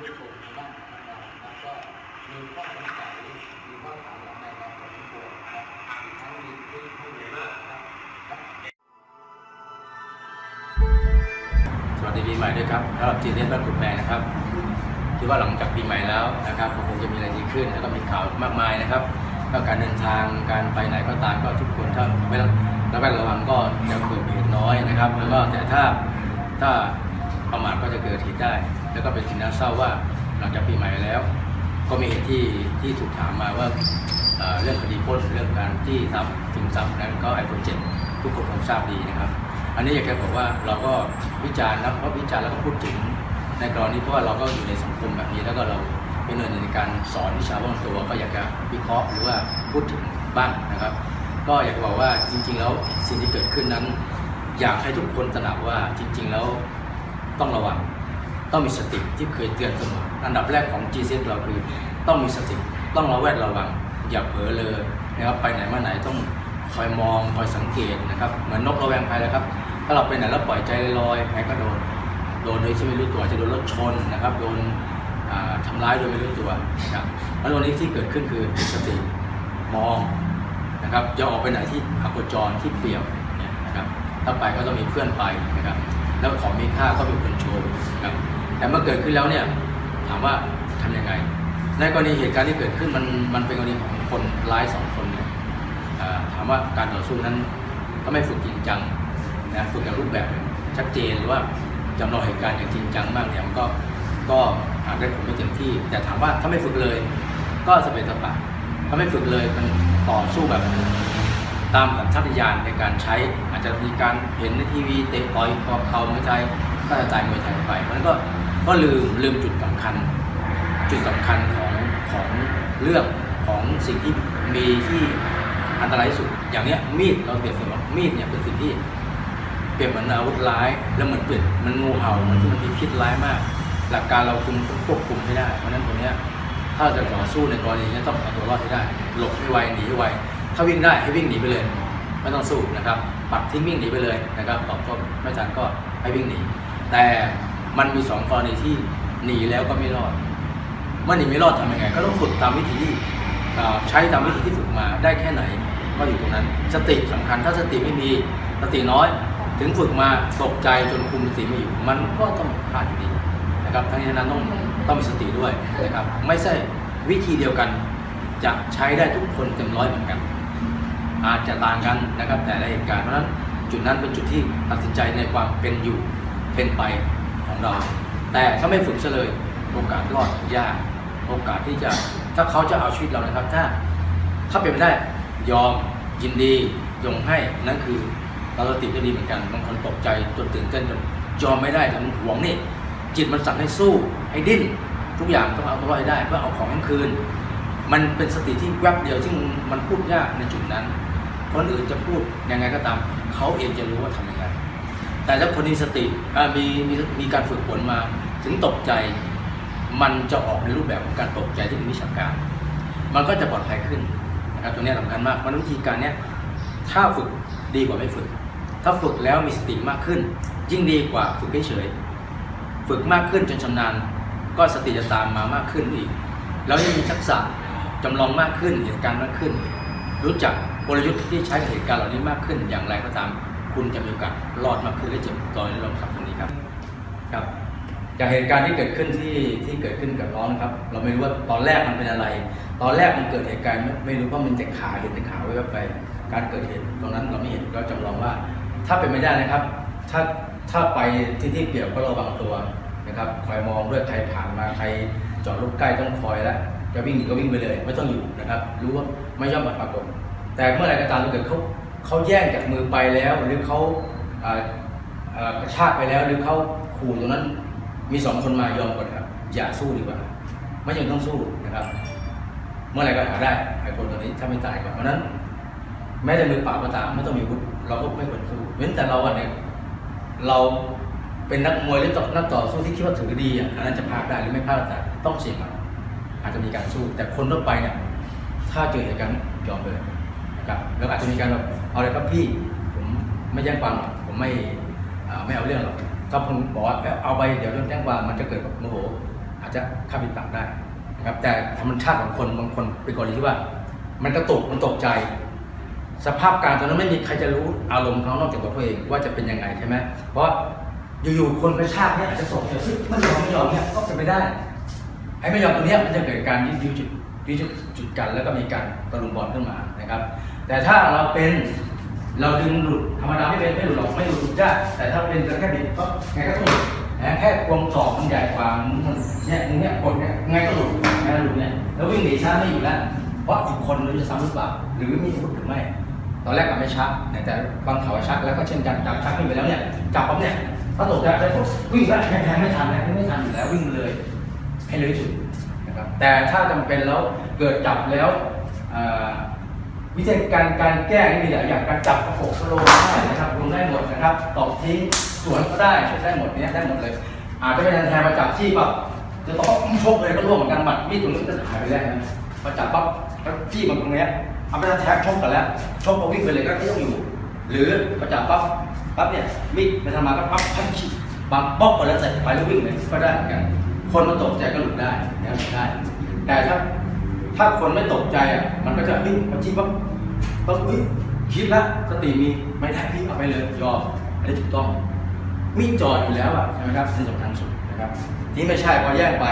ผู้ชมทางบ้านของเรานะครับก็มีข้อสงสัยมีข้อถามอะไรมาพอสมควรนะครับอีกทั้งมีคลิปให้ดูด้วยนครับสวัสดีปีใหม่ด้วยครับสำหรับจีเนียสบ้านคุณแปงนะครับคิดว่าหลังจากปีใหม่แล้วนะครับคงจะมีอะไรดีขึ้นแล้วก็มีข่าวมากมายนะครับก็การเดินทางการไปไหนก็ตามก็ทุกคนถ้าไม่ระระแวดระวังก็จะเกิดเหตุน้อยนะครับ แล้วก็แต่ถ้าถ้าประมาทก็จะเกิดเหตุได้ แล้วก็เป็นสิ่งน่าเศร้าว่าหลังจากปีใหม่แล้ว ก็มีเหตุที่ที่ถูกถามมาว่าเรื่องคดีปล้นเรื่องการที่ทรัพย์ชิงทรัพย์นั้นก็ไอโฟนเจ็ดทุกคนคงทราบดีนะครับ อันนี้อยากจะบอกว่าเราก็วิจารณ์นะเพราะวิจารณ์แล้วก็พูดถึงในกรณีเพราะว่าเราก็อยู่ในสังคมแบบนี้แล้วก็เราเป็นหน่วยในการสอนวิชาบ้างตัวก็อยากจะวิเคราะห์หรือว่าพูดถึงบ้างนะครับ ก็อยากจะบอกว่าจริง ๆ แล้วสิ่งที่เกิดขึ้นนั้น อยากให้ทุกคนตระหนักว่าจริง ๆ แล้วต้องระวัง ต้องมีสติที่เคยเตือนเสมออันดับแรกของ g c เราคือต้องมีสติต้องระแวดระวัง อย่าเผลอเลยนะครับไปไหนมาไหนต้องคอยมองคอยสังเกตนะครับเหมือนนกระแวงภัยเลยครับ ถ้าเราไปไหนแล้วปล่อยใจลอยๆใครก็โดนโดนโดยที่ไม่รู้ตัวจะโดนรถชนนะครับโดนอ่าทำร้ายโดยไม่รู้ตัวนะครับแล้ววันนี้ที่เกิดขึ้นคือสติมองนะครับอย่าออกไปไหนที่อโคจรที่เปลี่ยวเนี่ยนะครับถ้าไปก็ต้องมีเพื่อนไปนะครับแล้วของมีค่าก็มีคนโชว์นะครับ แต่เมื่อเกิดขึ้นแล้วเนี่ยถามว่าทำยังไง ในกรณีเหตุการณ์ที่เกิดขึ้นมันมันเป็นกรณีของคนร้ายสองคนเนี่ยถามว่าการต่อสู้นั้นก็ไม่ฝึกจริงจังนะฝึกอย่างรูปแบบชัดเจนหรือว่าจำลองเหตุการณ์อย่างจริงจังมากเนี่ยมันก็ก็อาจได้ผลไม่เต็มที่ แต่ถามว่าถ้าไม่ฝึกเลย ก็สเปซสปะถ้าไม่ฝึกเลยมันต่อสู้แบบตามสัญชาตญาณในการใช้อาจจะมีการเห็นในทีวีเตะต่อยกอบเข่ามวยไทยก็จะจ่ายมวยไทยไปเพราะฉะนั้นก็ ก็ลืมลืมจุดสำคัญ จุดสำคัญของของเรื่องของสิ่งที่มีที่อันตรายที่สุด อย่างเนี้ยมีดเราเปรียบเสมือนมีดเนี่ยเป็นสิ่งที่เปรียบเหมือนอาวุธร้าย แล้วเหมือนเปรียบมันงูเห่ามือนที่มันมีพิษร้ายมาก หลักการเราคุมควบคุมให้ได้ เพราะนั้นตรงเนี้ยถ้าจะต่อสู้ในกรณีนี้ต้องเอาตัวรอดให้ได้ หลบให้ไวหนีให้ไวถ้าวิ่งได้ให้วิ่งหนีไปเลยไม่ต้องสู้นะครับ ปัดทิ้งวิ่งหนีไปเลยนะครับตอบก็ไม่ทันก็ให้วิ่งหนีแต่ มันมีสองกรณีที่หนีแล้วก็ไม่รอดเมื่อหนีไม่รอดทำยังไง ก็ต้องฝึกตามวิธีที่ใช้ตามวิธีที่ฝึกมาได้แค่ไหน ก็อยู่ตรงนั้น สติสำคัญถ้าสติไม่มีสติน้อย ถึงฝึกมาตกใจจนคุมสติไม่อยู่ มันก็ต้องพลาดอยู่ดีนะครับทั้งนี้นั้นต้องต้องมีสติด้วยนะครับ ไม่ใช่วิธีเดียวกันจะใช้ได้ทุกคนเต็มร้อยเหมือนกัน อาจจะต่างกันนะครับแต่ละเหตุการณ์เพราะนั้นจุดนั้นเป็นจุดที่ตัดสินใจในความเป็นอยู่เป็นไป ของเรา แต่ถ้าไม่ฝึกเลย โอกาสรอดยาก โอกาสที่จะถ้าเขาจะเอาชีวิตเรานะครับ ถ้าถ้าเป็นไปได้ยอมยินดียงให้นั่นคือเราสติจะดีเหมือนกันบางคนตกใจจนตื่นเต้นจนยอมไม่ได้ทำหวงนี่จิตมันสั่งให้สู้ให้ดิ้นทุกอย่างต้องเอาตัวรอดให้ได้เพื่อเอาของคืน มันเป็นสติที่แวบเดียวซึ่งมันพูดยากในจุดนั้น คนอื่นจะพูดยังไงก็ตาม เขาเองจะรู้ว่าทำยังไง แต่ถ้าคนมีสติมีมีมีการฝึกฝนมาถึงตกใจ มันจะออกในรูปแบบของการตกใจที่เป็นวิชาการ มันก็จะปลอดภัยขึ้นนะครับตรงนี้สำคัญมากมันวิธีการเนี้ยถ้าฝึกดีกว่าไม่ฝึก ถ้าฝึกแล้วมีสติมากขึ้น ยิ่งดีกว่าฝึกเฉยฝึกมากขึ้นจนชำนาญ ก็สติจะตามมามากขึ้นอีก แล้วยังมีทักษะจำลองมากขึ้นเหตุการณ์มากขึ้น รู้จักกลยุทธ์ที่ใช้กับเหตุการณ์เหล่านี้มากขึ้นอย่างไรก็ตาม คุณจะมีโอกาสรอดมากขึ้นและเจ็บต่อยในลองครับตรงนี้ครับครับ จากเหตุการณ์ที่เกิดขึ้นที่ที่เกิดขึ้นกับน้องนะครับ เราไม่รู้ว่าตอนแรกมันเป็นอะไร ตอนแรกมันเกิดเหตุการณ์ไม่รู้ว่ามันแต่ขาเห็นแต่ขาไว้ก็ไป การเกิดเหตุตรงนั้นเราไม่เห็นก็จำลองว่า ถ้าเป็นไม่ได้นะครับ ถ้าถ้าไปที่ที่เกี่ยวก็ระวังตัวนะครับคอยมองด้วยใครผ่านมาใครจอดรถใกล้ต้องคอยแล้วจะวิ่งหนีก็วิ่งไปเลย ไม่ต้องอยู่นะครับ รู้ว่าไม่ย่อมปรากฏแต่เมื่อไรก็ตามถ้าเกิดเขา เขาแย่งจากมือไปแล้ว หรือเขากระชากไปแล้ว หรือเขาขู่ตรงนั้น มีสองคนมายอมก่อนครับ อย่าสู้ดีกว่า ไม่ยังต้องสู้นะครับ เมื่อไหรก็หาได้ไอ้คนตัวนี้ถ้าไม่ตายก่อนเพราะนั้น แม้แต่มือเปล่าก็ตามไม่ต้องมีวุธเราก็ไม่ควรสู้เว้นแต่เราอะเนี่ยเราเป็นนักมวยหรือนักต่อสู้ที่คิดว่าถือดีอะอันนั้นจะพลาดได้หรือไม่พลาดแต่ต้องเสี่ยงอาจจะมีการสู้ แต่คนทั่วไปเนี่ยถ้าเจอเหตุการณ์ยอมเลยนะครับแล้วอาจจะมีการแบบ เอาเลยครับพี่ผมไม่แจ้งความหรอกผมไม่ไม่เอาเรื่องหรอกถ้าผมบอกว่าเอ้ยเอาไปเดี๋ยวโดนแจ้งความมันจะเกิดแบบโมโห อาจจะฆ่าปิดปากได้นะครับแต่ธรรมชาติของคนบางคนเป็นกรณีที่ว่า มันกระตุกมันตกใจ สภาพการตอนนั้นไม่มีใครจะรู้อารมณ์เขานอกจากตัวเขาเองว่าจะเป็นยังไงใช่ไหมเพราะอยู่ๆคนกระชากเนี่ยอาจจะตกใจเฮ้ยไม่ยอมไม่ยอมเนี่ยก็เป็นไปได้ไอ้ไม่ยอมตัวเนี้ยมันจะเกิดการยึดยื้อจุด ยื้อจุดจุดกันแล้วก็มีการตะลุมบอลขึ้นมานะครับ แต่ถ้าเราเป็นเราดึงหลุดธรรมดาไม่เป็นไม่หลุดหรอกไม่หลุดหลุดได้แต่ถ้าเป็นแค่บิดก็ไงก็ต้องหลุดนะแค่ควงศอกมันใหญ่กว่ามันเนี่ยมึงเนี่ยกดเนี่ยไงก็หลุดไงหลุดเนี่ยแล้ววิ่งหนีช้าไม่อยู่แล้วเพราะอีกคนนึงจะซ้ำหรือเปล่าหรือมีอาวุธหรือไม่ตอนแรกก็ไม่ชักแต่บางเขาชักแล้วก็เช่นกันจับชักขึ้นไปแล้วเนี่ยจับปั๊บเนี่ยพอตกใจแล้วก็วิ่งแล้วแทงไม่ทันแล้วไม่ทันอยู่แล้ววิ่งเลยให้เลยที่สุด แต่ถ้าจำเป็นแล้วเกิดจับแล้ววิธีการการแก้นี่มีหลายอย่างการจับประกบสโลว์ได้นะครับลงได้หมดนะครับตอบทิ้งสวนก็ได้ช่วยได้หมดเนี้ยได้หมดเลย อาจจะไม่ทันแทนมาจับที่ปั๊บจะต้องชกเลยก็ร่วงเหมือนกันหมัดมีดตรงนี้จะหายไปแล้วนะพอจับปั๊บแล้วจี้มันตรงเนี้ยเอาไปแทนชกกันแล้วชกพอวิ่งไปเลยก็ต้องอยู่ หรือพอจับปั๊บปั๊บเนี่ยมีดไปทำมาก็ปั๊บพันขี้บางป๊อกไปแล้วใส่ไปแล้ววิ่งเลยก็ได้เหมือนกัน คนมันตกใจก็หลุดได้นะหลุดได้ แต่ถ้าถ้าคนไม่ตกใจอะ มันก็จะวิ่งมาจี้ปั๊บปั๊บวิ่งคิดละสติมีไม่ได้พี่เอาไปเลยยอมอันนี้ถูกต้องมีดจอดอยู่แล้วอะใช่ไหมครับนี่สำคัญสุดนะครับที่ไม่ใช่พอแยกไป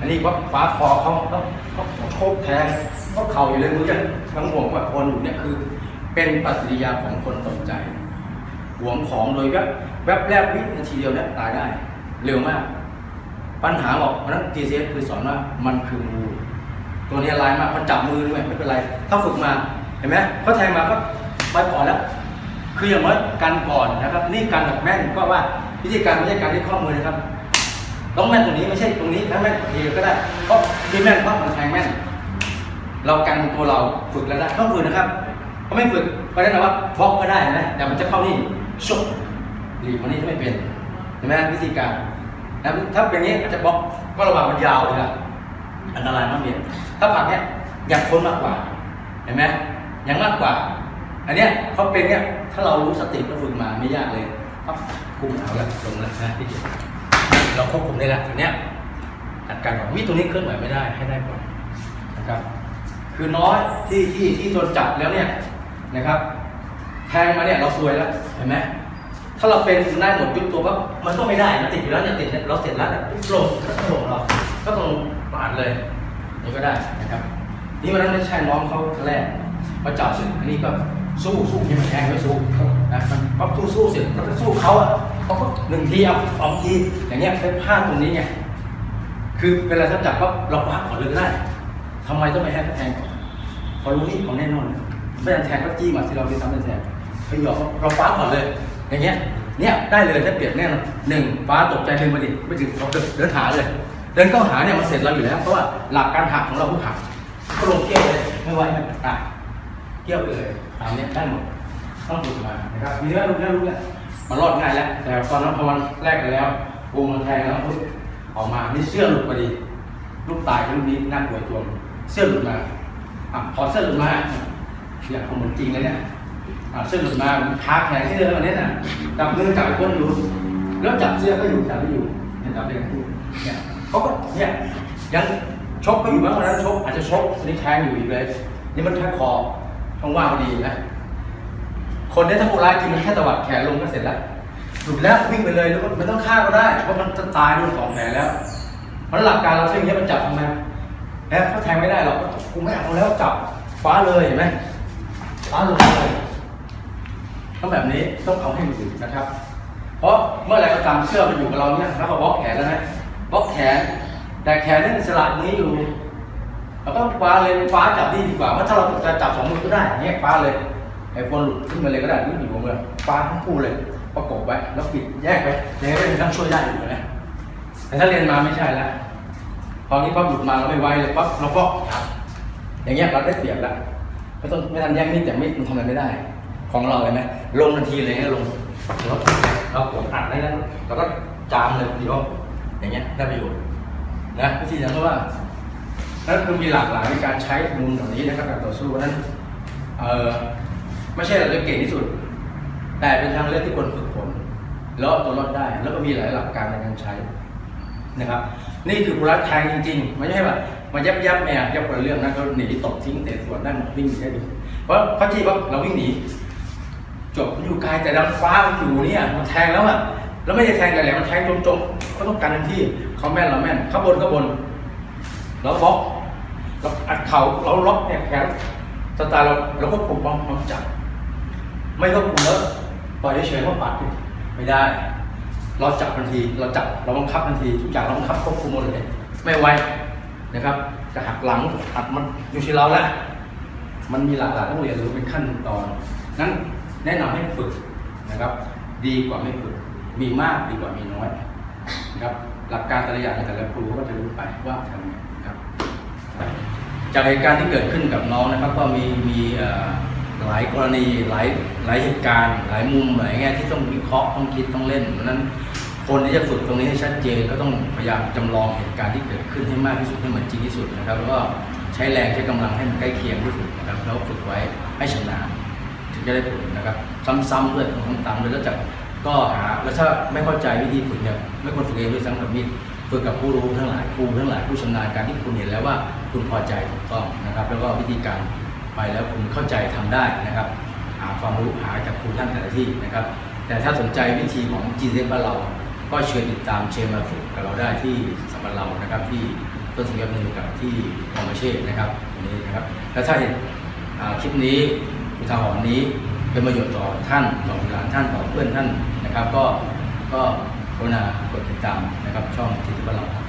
อันนี้ว่าฟ้าคอเขาเขาเขาโชกแทงเขาเข่าอยู่เลยมือจะทั้งห่วงแบบคนอยู่เนี่ยคือ เป็นปฏิกิริยาของคนตกใจหวงของโดยแวบแวบแรกวินาทีเดียวเนี่ยตายได้ เร็วมาก ปัญหาบอกเพราะฉะนั้น GCS คือสอนว่ามันคืองูตัวนี้ลายมากมันจับมือด้วยไม่เป็นไร ถ้าฝึกมาเห็นไหมเขาแทงมาก็ไปก่อนแล้ว คืออย่างว่ากันก่อนนะครับ นี่การแบบแม่นก็ว่าวิธีการไม่ใช่การที่ข้อมือนะครับต้องแม่นตรงนี้ไม่ใช่ตรงนี้ถ้าแม่นทีเดียวก็ได้เพราะที่แม่นเพราะมันแทงแม่น เรากันตัวเราฝึกแล้วได้ต้องฝึกนะครับถ้าไม่ฝึกก็แน่นอนว่าบล็อกก็ได้นะแต่มันจะเข้านี่ชุบหลีกมันนี่ไม่เป็นเห็นไหมวิธีการ นะถ้าเป็นอย่างนี้อาจจะบล็อกก็ระว่างมันยาวเลยนะอันตรายมากเบียถ้าผักเนี้ยอยากพ้นมากกว่า เห็นไหมยังมากกว่า อันเนี้ยเขาเป็นเนี้ยถ้าเรารู้สติก็ฝึกมาไม่ยากเลยครับคุมเอาล้วลงแล้วนะพี่เจเราควบคุมได้ล้วอันเนี้ยจัดการก่อนมีตัวนี้เคลื่อนไหวไม่ได้ให้ได้ก่อนนะครับ คือน้อยที่ที่ที่โดนจับแล้วเนี่ยนะครับ แทงมาเนี่ยเราซวยแล้วเห็นไหม ถ้าเราเป็นได้หมดยุบตัวปั๊บมันก็ไม่ได้นะติดอยู่แล้วเนี่ยติดเนี่ยเราเสร็จแล้วเนี่ยปุ๊บลงก็ต้องลงเราก็ต้องปาดเลยนี่ก็ได้นะครับ นี่วันนั้นไม่ใช่น้องเขาแรกมาจับเสร็จอันนี้ก็สู้สู้ยังไม่แทงไม่สู้นะมันปั๊บสู้สู้เสร็จเราก็สู้เขาอะเขาก็หนึ่งทีเอาสองทีอย่างเงี้ยเป็นพลาดตรงนี้ไงคือเวลาเขาจับปั๊บเราคว้าก่อนเลยก็ได้ทำไมต้องไปให้เขาแทงก่อนพอรู้นี่ของแน่นอนไม่ทันแทงก็จี้มาสิเราไปทำเป็นแทงไปหยอกเราฟ้าก่อนเลย อย่างเงี้ยเนี่ยได้เลยถ้าเปรียบแน่นอนหนึ่งฟ้าตกใจเดินมาดิไม่ถึงเราเดินเดินหาเลย เดินเข้าหาเนี่ยมันเสร็จเราอยู่แล้วเพราะว่าหลักการหักของเราคือหักก็ลงเกี้ยวเลยไม่ไหวไม่ตายเกี้ยวไปเลยตามเนี้ยได้หมดต้องฝึกมานะครับมีแล้วรู้แล้วรู้แล้วมันรอดง่ายแล้ว แต่ตอนนั้นพอมันแรกไปแล้วปูมันแทงแล้วปุ๊บออกมานี่เสื้อหลุดพอดีลูกตายลูกนี้น่ากลัวตัวมเสื้อหลุดมาอะพอเสื้อหลุดมาเนี่ยเอาเหมือนจริงเลยเนี่ย เสื้อหลุดมาค้าแขนเสื้อแล้วมันเนี่ยน่ะจับมือจับไอ้นอยู่แล้วจับเสื้อก็อยู่จับไม่อยู่เนี่ยจับได้ทั้งคู่เนี่ยเขาก็เนี่ยยังชกก็อยู่บ้างวันนั้นชกอาจจะชกนนี้แทงอยู่อีกเลยนี่มันแค่คอช่องว่างพอดีนะคนได้ถ้าผู้ร้ายจริงมันแค่ตวัดแขนลงก็เสร็จแล้วหลุดแล้ววิ่งไปเลยแล้วก็ไม่ต้องฆ่าก็ได้เพราะมันจะตายด้วยสองแผลแล้วเพราะหลักการเราใช้อย่างนี้ยมันจับทำไมแอบเขาแทงไม่ได้หรอกกูไม่เอาแล้วจับฟ้าเลยเห็นไหมฟ้าลงเลย ต้องแบบนี้ต้องเอาให้อยู่นะครับ เพราะเมื่อไหร่ก็ตามเชื่อมันอยู่กับเราเนี่ยแล้วก็บล็อกแขนแล้วนะบล็อกแขน แต่แขนนี่สลัดนี้อยู่เราต้องฟ้าเลยฟ้าจับนี่ดีกว่าเพราะถ้าเราจะจับสองมือก็ได้อย่างเงี้ยฟ้าเลยไอ้คนหลุดขึ้นมาเลยก็ได้นี่อยู่บนมือฟ้าทั้งคู่เลยประกบไว้แล้วปิดแยกไปยังไงก็ยังต้องช่วยได้อยู่นะแต่ถ้าเรียนมาไม่ใช่แล้วพอนี้ปั๊บหลุดมาเราไม่ไวเลยปั๊บเราก็อย่างเงี้ยเราได้เปรียบแล้วไม่ต้องไม่ทันแย่งมีดแต่มีดมันทำอะไรไม่ได้ ของเราเห็นไหม ลงทันทีเลยเนี่ยลงเราเรากดอัดได้นั้นเราก็จามเลยทีเดียวอย่างเงี้ยได้ประโยชน์นะวิธีนั้นก็ว่านั่นคือมีหลากหลายในการใช้มุมแบบนี้นะครับการต่อสู้เพราะนั้นเออไม่ใช่เราจะเก่งที่สุด แต่เป็นทางเลือกที่คนฝึกฝนแล้วตัวรอดได้แล้วก็มีหลายหลักการในการใช้นะครับ นี่คือกุรักแทงจริงๆไม่ใช่ว่ามายับยับแอบยับคนเรื่องนะเขาหนีตกทิ้งเตะสวนนั่นวิ่งหนีได้ดูเพราะเขาจี้ว่าเราวิ่งหนี จบมันอยู่ไกลแต่ดันฟ้ามันอยู่เนี่ยมันแทงแล้วอะแล้วไม่ได้แทงแหลมมันแทงจมๆก็ต้องการทันที่เขาแม่นเราแม่นเขาบนก็บนเราบล็อกเราอัดเข่าเราล็อกเนี่ยแขนสไตล์เราเราก็คุมป้องป้องจับไม่ควบคุมแล้วปล่อยเฉยๆว่าปัดไม่ได้ เราจับทันที เราจับเราบังคับทันทีทุกอย่างเราบังคับควบคุมหมดเลยไม่ไวนะครับ จะหักหลังหักมันอยู่ที่เราแล้วมันมีหลากหลายต้องเรียนรู้เป็นขั้นตอนนั้น แนะนำให้ฝึกนะครับ ดีกว่าไม่ฝึก มีมากดีกว่ามีน้อยนะครับหลักการแต่ละอย่างแต่ละครูก็จะรู้ไปว่าทำยังไงนะครับ จากเหตุการณ์ที่เกิดขึ้นกับน้องนะครับ ก็มีมีหลายกรณีหลายหลายเหตุการณ์ หลายมุมหลายแง่ที่ต้องวิเคราะห์ต้องคิดต้องเล่นเพราะนั้นคนที่จะฝึกตรงนี้ให้ชัดเจนก็ต้องพยายามจำลองเหตุการณ์ที่เกิดขึ้นให้มากที่สุดให้เหมือนจริงที่สุดนะครับแล้วก็ใช้แรงใช้กำลังให้มันใกล้เคียงที่สุดนะครับแล้วฝึกไว้ให้ชำนาญ งจะได้ผลนะครับ ซ้ำๆด้วยซ้ำๆด้วยแล้วจะก็หาแล้วถ้าไม่เข้าใจวิธีฝึกเนี่ยไม่ควรฝึกเองด้วยซ้ำกับมีฝึกกับผู้รู้ทั้งหลายครูทั้งหลายผู้ชำนาญการที่คุณเห็นแล้วว่าคุณพอใจถูกต้องนะครับ แล้วก็วิธีการไปแล้วคุณเข้าใจทำได้นะครับ หาความรู้หาจากครูท่านแต่ละที่นะครับ แต่ถ้าสนใจวิธีของ g ีเซบ้านเรา ก็เชิญติดตามเชญมาฝึกกับเราได้ที่สำนักเรานะครับที่ต้นสังกัดหนึ่งกับที่คอมเมเช่นะครับนี้นะครับ แล้วถ้าเห็นอ่าคลิปนี้ อุทาหรณ์นี้เป็นประโยชน์ต่อท่านต่อหลานท่านต่อเพื่อนท่านนะครับ ก็ก็กรุณากดติดตามนะครับช่องทิศบ้านเรา